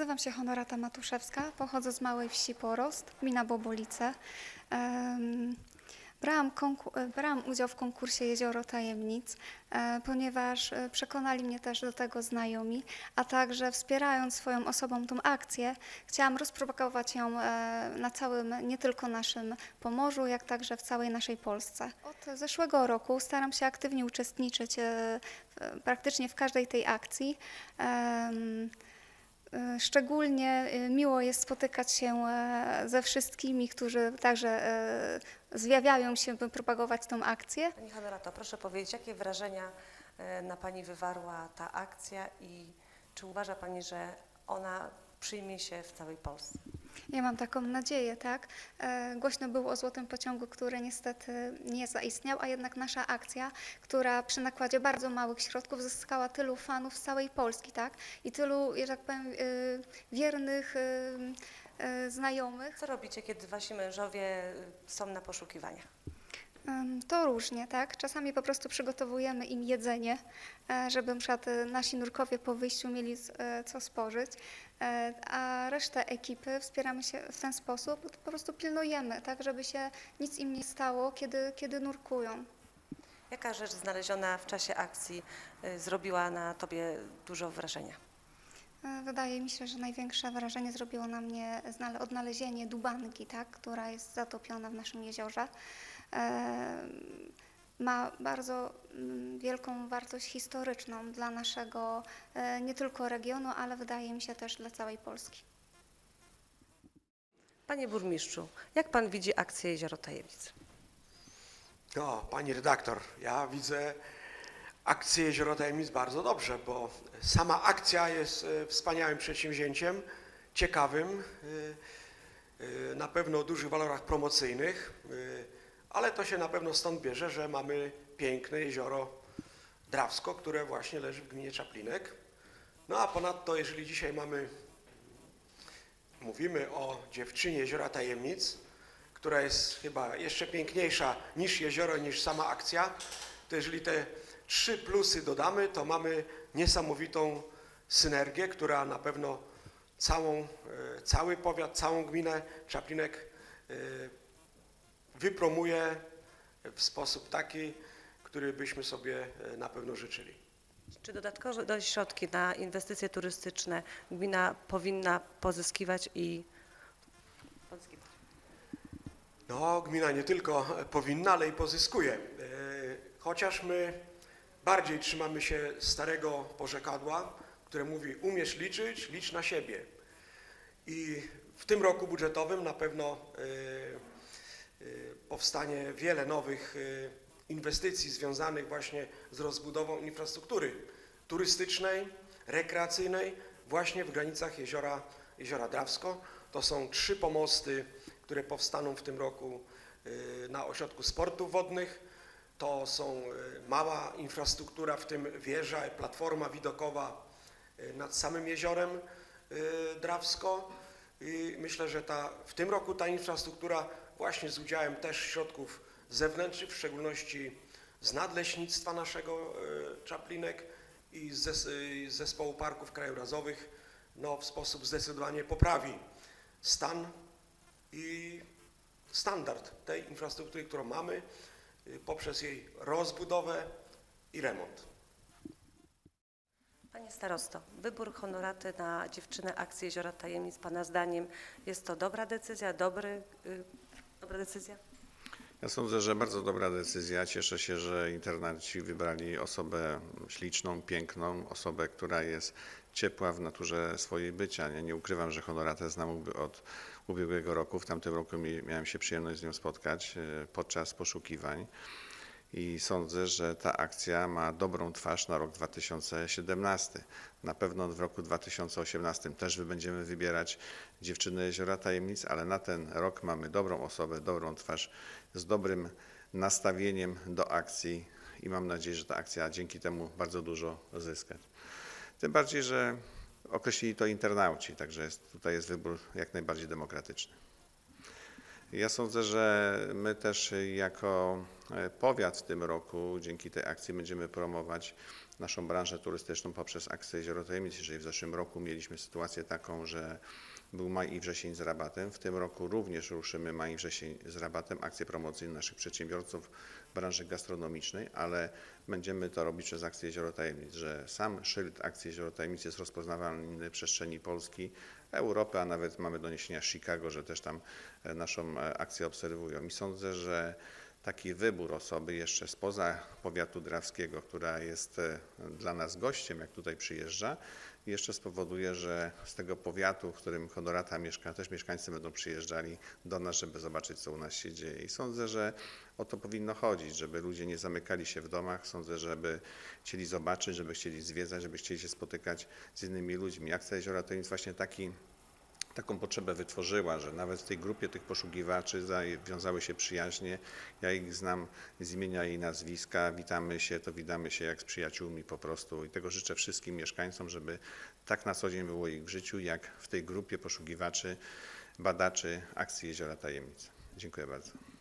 Nazywam się Honorata Matuszewska, pochodzę z małej wsi Porost, gmina Bobolice. Brałam, e, brałam udział w konkursie Jezioro Tajemnic, e, ponieważ e, przekonali mnie też do tego znajomi, a także wspierając swoją osobą tą akcję, chciałam rozpropagować ją na całym, nie tylko naszym Pomorzu, jak także w całej naszej Polsce. Od zeszłego roku staram się aktywnie uczestniczyć praktycznie w każdej tej akcji. E, Szczególnie e, miło jest spotykać się e, ze wszystkimi, którzy także zjawiają się, by propagować tą akcję. Pani Honorato, proszę powiedzieć, jakie wrażenia na Pani wywarła ta akcja i czy uważa Pani, że ona przyjmie się w całej Polsce? Ja mam taką nadzieję, tak? E, Głośno było o złotym pociągu, który niestety nie zaistniał, a jednak nasza akcja, która przy nakładzie bardzo małych środków zyskała tylu fanów z całej Polski, tak? I tylu, że tak powiem, e, wiernych e, e, znajomych. Co robicie, kiedy Wasi mężowie y, są na poszukiwaniach? To różnie, tak? Czasami po prostu przygotowujemy im jedzenie, e, żeby przykład e, nasi nurkowie po wyjściu mieli e, co spożyć, a resztę ekipy wspieramy się w ten sposób, po prostu pilnujemy, tak? Żeby się nic im nie stało, kiedy, kiedy nurkują. Jaka rzecz znaleziona w czasie akcji zrobiła na Tobie dużo wrażenia? Wydaje mi się, że największe wrażenie zrobiło na mnie odnalezienie dubanki, tak, która jest zatopiona w naszym jeziorze. Ma bardzo mm, wielką wartość historyczną dla naszego e, nie tylko regionu, ale wydaje mi się też dla całej Polski. Panie Burmistrzu, jak Pan widzi akcję Jezioro Tajemnic? No, pani redaktor, ja widzę akcję Jezioro Tajemnic bardzo dobrze, bo sama akcja jest e, wspaniałym przedsięwzięciem, ciekawym, e, na pewno o dużych walorach promocyjnych, ale to się na pewno stąd bierze, że mamy piękne jezioro Drawsko, które właśnie leży w gminie Czaplinek. No a ponadto, jeżeli dzisiaj mamy, mówimy o dziewczynie Jeziora Tajemnic, która jest chyba jeszcze piękniejsza niż jezioro, niż sama akcja, to jeżeli te trzy plusy dodamy, to mamy niesamowitą synergię, która na pewno całą, e, cały powiat, całą gminę Czaplinek e, wypromuje w sposób taki, który byśmy sobie e, na pewno życzyli. Czy dodatkowe środki na inwestycje turystyczne gmina powinna pozyskiwać i pozyskiwać? No, gmina nie tylko powinna, ale i pozyskuje. E, Chociaż my bardziej trzymamy się starego porzekadła, które mówi umiesz liczyć, licz na siebie. I w tym roku budżetowym na pewno e, e, powstanie wiele nowych e, inwestycji związanych właśnie z rozbudową infrastruktury turystycznej, rekreacyjnej właśnie w granicach jeziora, jeziora Drawsko. To są trzy pomosty, które powstaną w tym roku y, na ośrodku sportów wodnych. To są y, mała infrastruktura, w tym wieża platforma widokowa y, nad samym jeziorem y, Drawsko. I myślę, że ta, w tym roku ta infrastruktura właśnie z udziałem też środków zewnętrznych, w szczególności z nadleśnictwa naszego y, Czaplinek i z zes- z zespołu parków krajobrazowych no, w sposób zdecydowanie poprawi stan i standard tej infrastruktury, którą mamy y, poprzez jej rozbudowę i remont. Panie starosto, wybór honoraty na dziewczynę akcji Jeziora Tajemnic, Pana zdaniem jest to dobra decyzja, dobry, y, dobra decyzja? Ja sądzę, że bardzo dobra decyzja. Cieszę się, że internaci wybrali osobę śliczną, piękną, osobę, która jest ciepła w naturze swojej bycia. Nie, nie ukrywam, że honoratę znam od ubiegłego roku. W tamtym roku mi, miałem się przyjemność z nią spotkać e, podczas poszukiwań. I sądzę, że ta akcja ma dobrą twarz na rok 2017. Na pewno w roku 2018 też będziemy wybierać dziewczyny Jeziora Tajemnic, ale na ten rok mamy dobrą osobę, dobrą twarz z dobrym nastawieniem do akcji i mam nadzieję, że ta akcja dzięki temu bardzo dużo zyska. Tym bardziej, że określili to internauci, także jest, tutaj jest wybór jak najbardziej demokratyczny. Ja sądzę, że my też jako e, powiat w tym roku dzięki tej akcji będziemy promować naszą branżę turystyczną poprzez akcję Jezioro Tajemnic. Jeżeli w zeszłym roku mieliśmy sytuację taką, że był maj i wrzesień z rabatem, w tym roku również ruszymy maj i wrzesień z rabatem, akcje promocyjne naszych przedsiębiorców branży gastronomicznej, ale będziemy to robić przez akcję Jezioro Tajemnic, że sam szyld akcji Jezioro Tajemnic jest rozpoznawalny w przestrzeni Polski, Europy, a nawet mamy doniesienia z Chicago, że też tam e, naszą e, akcję obserwują. I sądzę, że taki wybór osoby jeszcze spoza powiatu drawskiego, która jest e, dla nas gościem, jak tutaj przyjeżdża, jeszcze spowoduje, że z tego powiatu, w którym honorata mieszka, też mieszkańcy będą przyjeżdżali do nas, żeby zobaczyć, co u nas się dzieje. I sądzę, że o to powinno chodzić, żeby ludzie nie zamykali się w domach. Sądzę, żeby chcieli zobaczyć, żeby chcieli zwiedzać, żeby chcieli się spotykać z innymi ludźmi. Akcja Jeziora to jest właśnie taki taką potrzebę wytworzyła, że nawet w tej grupie tych poszukiwaczy zawiązały się przyjaźnie. Ja ich znam z imienia i nazwiska, witamy się, to witamy się jak z przyjaciółmi po prostu i tego życzę wszystkim mieszkańcom, żeby tak na co dzień było ich w życiu, jak w tej grupie poszukiwaczy, badaczy akcji Jeziora Tajemnic. Dziękuję bardzo.